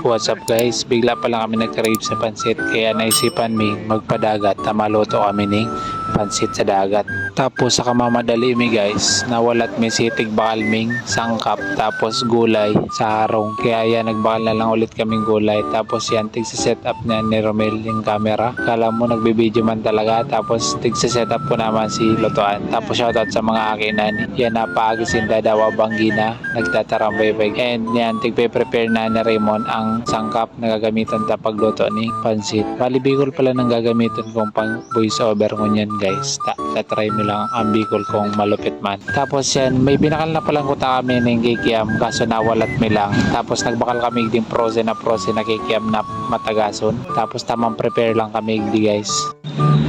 What's up guys? Bigla pa lang kami nag-crave sa pansit kaya naisipan mi magpadagat na maluto kami ng pansit sa dagat. Tapos sa kamamadali mi guys, nawalat mi sitig bakalming, sangkap, tapos gulay sa harong. Kaya yan, nagbakal na lang ulit kaming gulay. Tapos yan, tig sa setup na ni Romel yung camera. Kala mo nagbibideo man talaga. Tapos tig sa setup ko naman si Lotoan. Tapos shoutout sa mga akinan. Yan, napaagisin dadawa banggina. Nagtatarambay bag. And yan, tig prepare na ni Raymond ang sangkap na gagamitan ta pagluto ni pansit. Bali, pala nang gagamitan kong pang voice over ngunyan guys. Ta tatry mo lang ang bigol kung malupit man. Tapos yan, may binakal na palang kuta kami ng kikiam kaso nawalat mi lang. Tapos nagbakal kami din prose na prose na kikiam na matagason. Tapos tamang prepare lang kami di guys.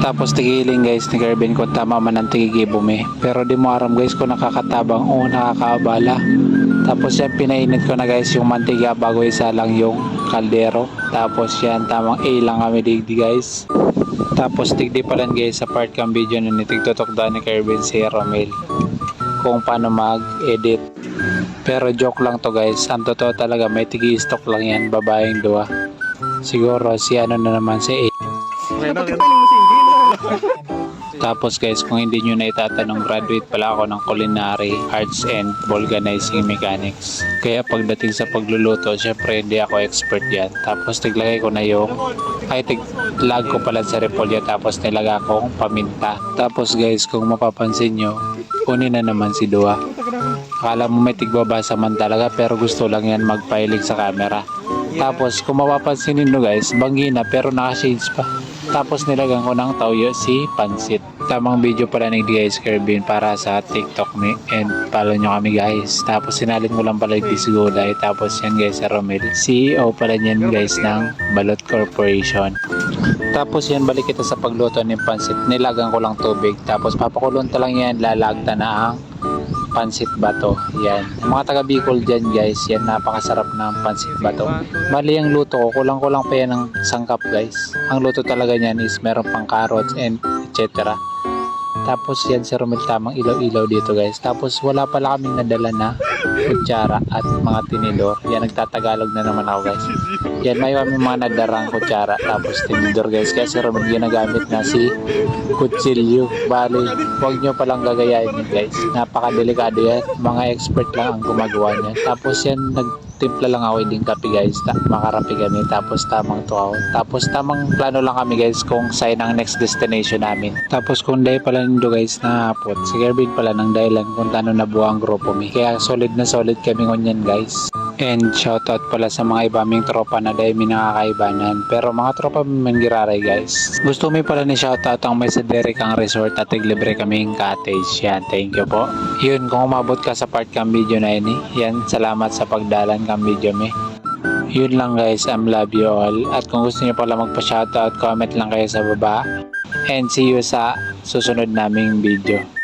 Tapos tigiling guys ni Kervin kung tama man ang tigigibo mi. Pero di mo aram guys kung nakakatabang o nakakaabala. Tapos yan pinainit ko na guys yung mantiga bago isa lang yung kaldero. Tapos yan tamang A lang kami di, di guys. Tapos tigdi pa lang guys sa part kang video na nitigtutok doon ni Kervin si Romel kung paano mag-edit. Pero joke lang to guys. Ang totoo talaga may tigi-stock lang yan babaeng dua. Siguro si ano na naman si A. Tapos guys, kung hindi nyo na itatanong, graduate pala ako ng Culinary Arts and Vulcanizing Mechanics. Kaya pagdating sa pagluluto, syempre hindi ako expert yan. Tapos tiglagay ko na yung, ay tiglag ko pala sa repolyo tapos nilaga kong paminta. Tapos guys, kung mapapansin nyo, kunin na naman si Dua. Akala mo may tigbabasa man talaga pero gusto lang yan magpailig sa camera. Tapos kung mapapansin ninyo guys, banggi na pero naka-shades pa. Tapos nilagan ko ng toyo si Pansit. Tamang video pala ni guys Kerbin para sa TikTok me and follow nyo kami guys. Tapos sinalin ko lang pala yung disgulay. Tapos yan guys si Romel. CEO pala niyan guys ng Balot Corporation. Tapos yan balik kita sa pagluto ng pansit. Nilagan ko lang tubig. Tapos papakulunta lang yan. Lalagta na ang pansit bato. Yan. Mga taga Bicol dyan guys, yan napakasarap ng pansit bato. Mali ang luto ko, kulang-kulang pa yan ng sangkap guys. Ang luto talaga niyan is meron pang carrots and etc. Tapos yan si Romel tamang ilaw-ilaw dito guys. Tapos wala pala kaming nadala na kutsara at mga tinidor. Yan nagtatagalog na naman ako guys. Yan may kami mga nadarang kutsara tapos tinidor guys. Kaya si Romel ginagamit na si kutsilyo. Bali, huwag nyo palang gagayahin yun guys. Napakadelikado yan. Mga expert lang ang gumagawa niyan. Tapos yan nagtimpla lang ako din kape guys. Ta makarapi kami. Tapos tamang tuaw. Tapos tamang plano lang kami guys kung saan ang next destination namin. Tapos kung dahil pala nindo guys na hapot. Si Kervin pala ng dahilan kung tano na buwang grupo mi. Kaya solid na solid kami ngunyan guys. And shoutout pala sa mga ibaming tropa na dahil may nakakaibanan. Pero mga tropa may giraray guys. Gusto mi pala ni shoutout ang may sa Derek ang resort at libre kaming cottage. Yan, thank you po. Yun, kung umabot ka sa part kang video na ini, yan, salamat sa pagdalan kang video mi. Yun lang guys, I'm love you all. At kung gusto niyo pala magpa-shoutout, comment lang kayo sa baba. And see you sa susunod naming video.